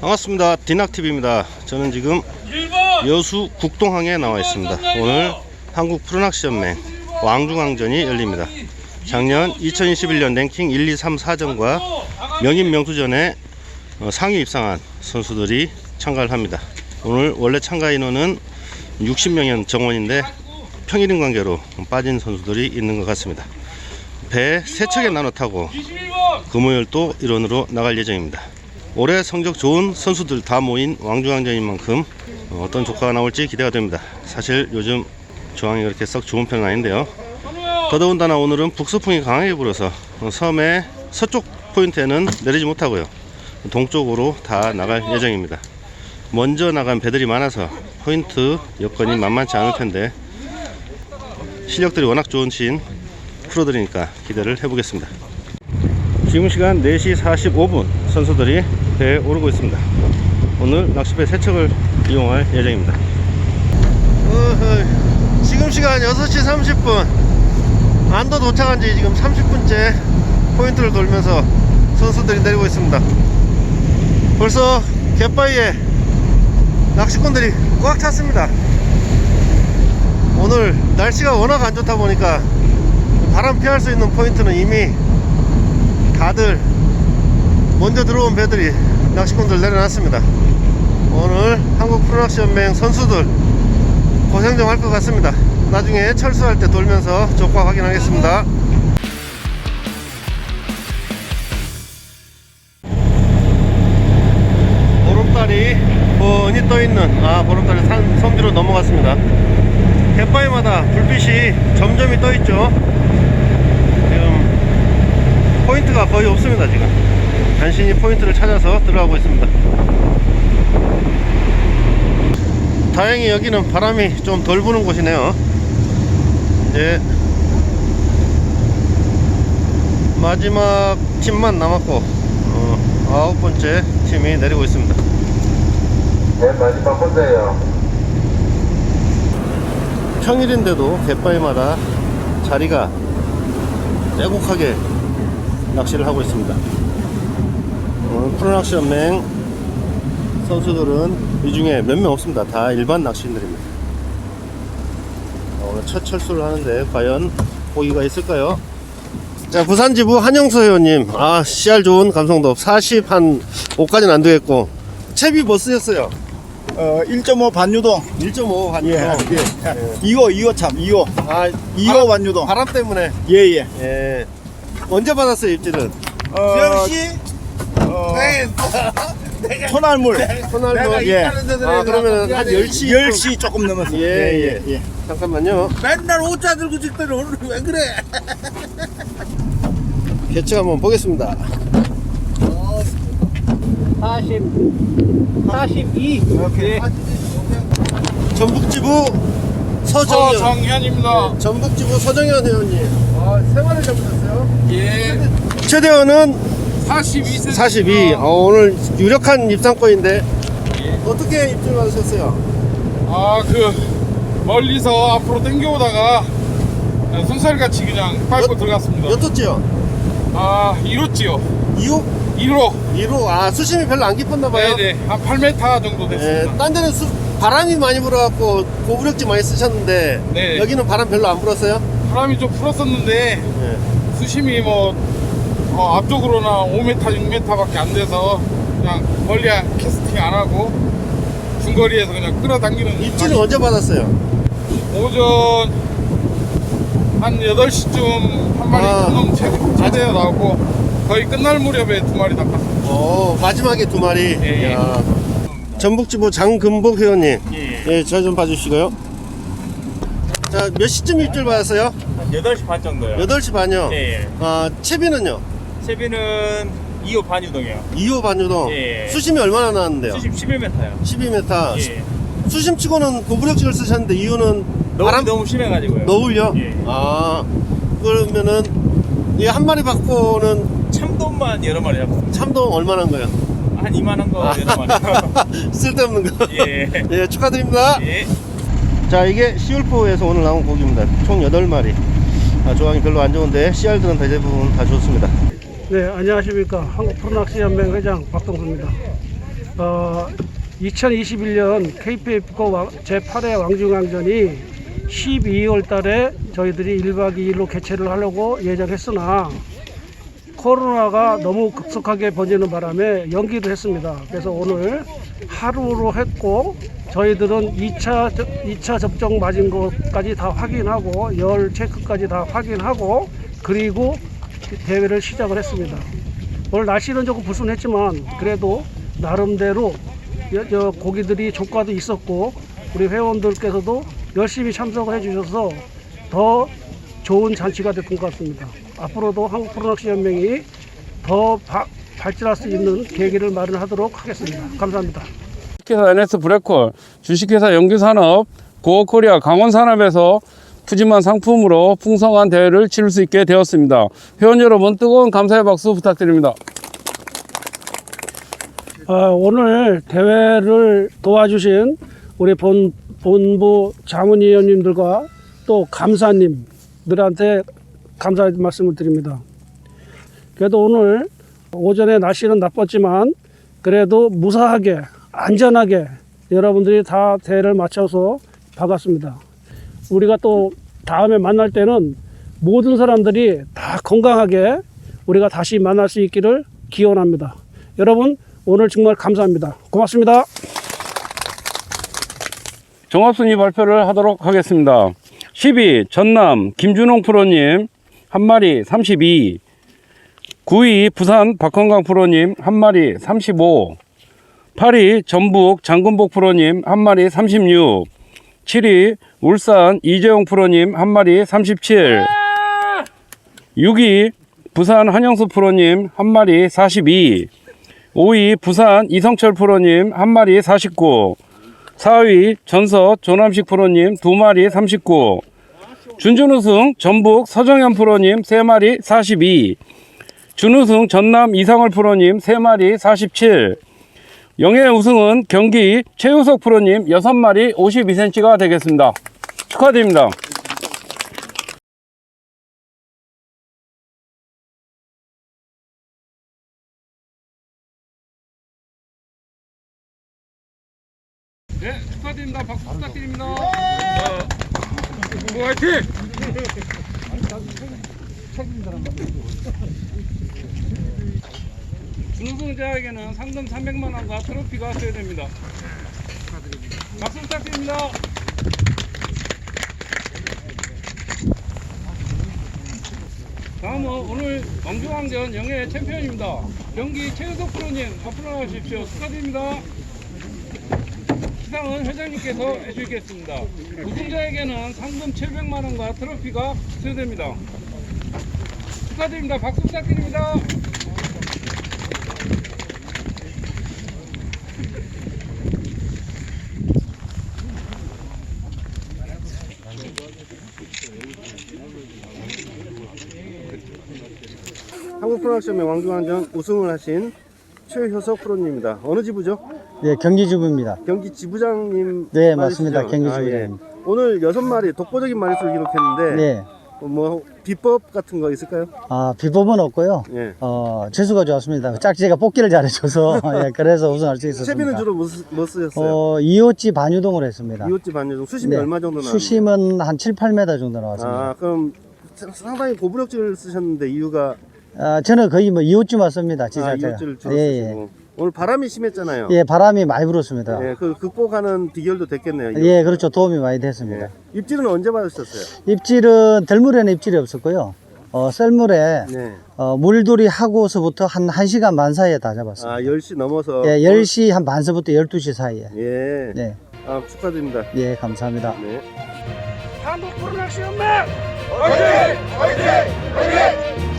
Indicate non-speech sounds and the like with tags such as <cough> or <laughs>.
반갑습니다. 디낙TV입니다. 저는 지금 여수 국동항에 나와 있습니다. 오늘 한국 프로낚시연맹 왕중왕전이 열립니다. 작년 2021년 랭킹 1, 2, 3, 4전과 명인 명투전에 어, 상위 입상한 선수들이 참가를 합니다. 오늘 원래 참가 인원은 60명의 정원인데 평일인 관계로 빠진 선수들이 있는 것 같습니다. 배 세 척에 나눠 타고 금요일 또 일원으로 나갈 예정입니다. 올해 성적 좋은 선수들 다 모인 왕중왕전인 만큼 어, 어떤 조카가 나올지 기대가 됩니다. 사실 요즘 조항이 그렇게 썩 좋은 편은 아닌데요. 더더군다나 오늘은 북서풍이 강하게 불어서 어, 섬의 서쪽 포인트에는 내리지 못하고요. 동쪽으로 다 나갈 예정입니다. 먼저 나간 배들이 많아서 포인트 여건이 만만치 않을 텐데 실력들이 워낙 좋은 친 프로들이니까 기대를 해보겠습니다. 지금 시간 4시 45분 선수들이 배에 오르고 있습니다. 오늘 낚시배 세척을 이용할 예정입니다. 지금 시간 6시 30분 안도 도착한 지 지금 30분째 포인트를 돌면서 선수들이 내리고 있습니다. 벌써 갯바위에 낚시꾼들이 꽉 찼습니다. 오늘 날씨가 워낙 안 좋다 보니까 바람 피할 수 있는 포인트는 이미 다들 먼저 들어온 배들이 낚시꾼들 내려놨습니다. 오늘 한국 프로낚시 연맹 선수들 고생 좀 할 것 같습니다. 나중에 철수할 때 돌면서 조과 확인하겠습니다. 보름달이 뻔히 떠 있는 아 보름달이 산 섬 뒤로 넘어갔습니다. 갯바위마다 불빛이 점점이 떠 있죠. 지금 포인트가 거의 없습니다 지금 간신히 포인트를 찾아서 들어가고 있습니다 다행히 여기는 바람이 좀 덜 부는 곳이네요 이제 마지막 팀만 남았고 어, 아홉 번째 팀이 내리고 있습니다 네, 마지막 혼자예요. 평일인데도 갯바위마다 자리가 빼곡하게 낚시를 하고 있습니다. 오늘 프로낚시 연맹 선수들은 이 중에 몇 명 없습니다. 다 일반 낚시인들입니다. 어, 오늘 첫 철수를 하는데 과연 고기가 있을까요? 자, 부산지부 한영수 회원님, 아, CR 좋은 감성도 40 한 5까지는 안 되겠고, 채비 뭐 쓰셨어요? 어, 1.5 반유동. 1.5한 예, 예. 예. 2호, 2호 참, 2호. 아, 2호 반유동. 바람 때문에. 예, 예. 예. 언제 받았어요, 입질은? 어, 어, 소날물. 손알도 예. 아 그러면 한 10시 10시 조금 넘었어요. 예, 예. 잠깐만요 맨날 오자 들고 찍더니 오늘 왜 그래? <laughs> 개체 한번 보겠습니다 40, 42. 오케이. 전북지부 서정현 정현입니다. 전북지부 서정현 회원님 아, 세 마리 잡으셨어요? 예, 최대원은 42cm. 42 어, 오늘 유력한 입상권인데 어떻게 입질 받으셨어요? 아, 그 멀리서 앞으로 당겨오다가 손살같이 그냥 밟고 몇- 들어갔습니다. 몇 호지요? 아, 2호지요. 2호? 1호. 2호 아 수심이 별로 안 깊었나 봐요 네네, 한 8m 정도 예, 됐습니다. 딴 데는 수, 바람이 많이 불어갖고 고부력지 많이 쓰셨는데 네. 여기는 바람 별로 안 불었어요? 바람이 좀 풀었었는데 예. 수심이 뭐 어, 앞쪽으로나 5m, 6m밖에 안 돼서 그냥 멀리 캐스팅 안 하고 중거리에서 그냥 끌어당기는 입질은 언제 받았어요? 오전 한 8시쯤 한 마리 아. 금방 제- 제대로 나오고 거의 끝날 무렵에 두 마리 낚았습니다. 어, 마지막에 두 마리. 예, 예. 야. 전북지부 장금복 회원님. 예. 예, 저 좀 봐주시고요. 자, 몇 시쯤 입질 받았어요? 8시 반 정도요. 8시 반이요. 예, 예. 아, 채비는요? 채비는 2호 반유동이요. 2호 반유동. 예. 수심이 얼마나 나왔는데요? 수심 11m요. 12m. 예. 수심 치고는 고부력직을 쓰셨는데 이유는 너무 바람 너무 심해가지고요. 너울요? 예. 아, 그러면은 이 한 마리 받고는 참돔만 여러 마리 잡았습니다. 참동 얼마나 한 거예요? 한 이만한 거 여러 마리. <laughs> 쓸데없는 거. 예. 예, 축하드립니다. 예. 자 이게 시울포에서 오늘 나온 고기입니다 총 8마리 아, 조항이 별로 안 좋은데 씨알들은 대부분 다 좋습니다 네, 안녕하십니까. 한국 프로낚시연맹 회장 박동수입니다. 어, 2021년 KPF고 제8회 왕중왕전이 12월 달에 저희들이 1박 2일로 개최를 하려고 예정했으나 코로나가 너무 급속하게 번지는 바람에 연기를 했습니다. 그래서 오늘 하루로 했고 저희들은 2차, 2차 접종 맞은 것까지 다 확인하고 열 체크까지 다 확인하고 그리고 대회를 시작을 했습니다. 오늘 날씨는 조금 불순했지만 그래도 나름대로 여- 저 고기들이 조과도 있었고 우리 회원들께서도 열심히 참석을 해주셔서 더 좋은 잔치가 될것 같습니다. 앞으로도 한국 프로낚시 연맹이 더 바- 발전할 수 있는 계기를 마련하도록 하겠습니다. 감사합니다. 주식회사 NS 브레콜, 주식회사 연규산업, 고어코리아 강원산업에서 푸짐한 상품으로 풍성한 대회를 치를 수 있게 되었습니다. 회원 여러분 뜨거운 감사의 박수 부탁드립니다. 아, 오늘 대회를 도와주신 우리 본, 본부 자문위원님들과 또 감사님들한테 감사 말씀을 드립니다. 그래도 오늘 오전에 날씨는 나빴지만 그래도 무사하게 안전하게 여러분들이 다 대회를 마쳐서 박았습니다. 우리가 또 다음에 만날 때는 모든 사람들이 다 건강하게 우리가 다시 만날 수 있기를 기원합니다. 여러분 오늘 정말 감사합니다. 고맙습니다. 종합순위 발표를 하도록 하겠습니다. 10위 전남 김준홍 프로님 한 마리 32 9위 부산 박건강 프로님 한 마리 35 8위 전북 장군복 프로님 한 마리 36 7위 울산 이재용 프로님 한 마리 37 6위 부산 한영수 프로님 한 마리 42 5위 부산 이성철 프로님 한 마리 49 4위 전서 조남식 프로님 2마리 39 준준우승 전북 서정현 프로님 3마리 42 준우승 전남 이상월 프로님 3마리 47 영예 우승은 경기 최우석 프로님 6마리 52cm가 되겠습니다. 축하드립니다. 네, 축하드립니다. 박수 부탁드립니다. 뭐 화이팅! 준우승자에게는 상금 300만 원과 트로피가 수여됩니다. 박수 부탁드립니다. 다음은 오늘 왕중왕전 영예 챔피언입니다. 경기 최우석 프로님 앞으로 나와주십시오. 축하드립니다. 시상은 회장님께서 해주시겠습니다. 우승자에게는 상금 700만 원과 트로피가 수여됩니다. 축하드립니다. 박수 부탁드립니다. 한국 프로낚시연맹 왕중왕전 우승을 하신 최효석 프로님입니다. 어느 지부죠? 네, 경기주부입니다. 경기 지부장님 네? 맞습니다. 경기 아, 예. 지부장님. 오늘 여섯 마리 독보적인 마리수를 기록했는데 네. 어, 뭐 비법 같은 거 있을까요? 아, 비법은 없고요. 예. 어, 재수가 좋았습니다. 짝지가 뽑기를 잘해줘서, <laughs> 예, 그래서 우승할 수 있었습니다. 채비는 주로 뭐, 쓰- 뭐 쓰셨어요? 어, 이호찌 반유동을 했습니다. 이웃집 반여정 수심이 네. 얼마 정도 나왔나요? 수심은 한 7, 8m 정도 나왔습니다. 아 그럼 사- 상당히 고부력질을 쓰셨는데 이유가 아, 저는 거의 뭐 이호찌만 씁니다. 아, 지자체가. 이웃질을 주로 예, 쓰시고 오늘 바람이 심했잖아요. 예. 예, 바람이 많이 불었습니다. 예, 그 극복하는 비결도 됐겠네요. 이거. 예, 그렇죠. 도움이 많이 됐습니다. 예. 입질은 언제 받으셨어요? 입질은 들물에는 입질이 없었고요. 어, 썰물에 네. 어, 물돌이 하고서부터 한 1시간 반 사이에 다 잡았습니다. 아 10시 넘어서 예, 10시 한 반서부터 12시 사이에. 예. 네. 아 축하드립니다. 예, 감사합니다. 네. 한국 프로낚시 연맹 화이팅! 화이팅! 화이팅!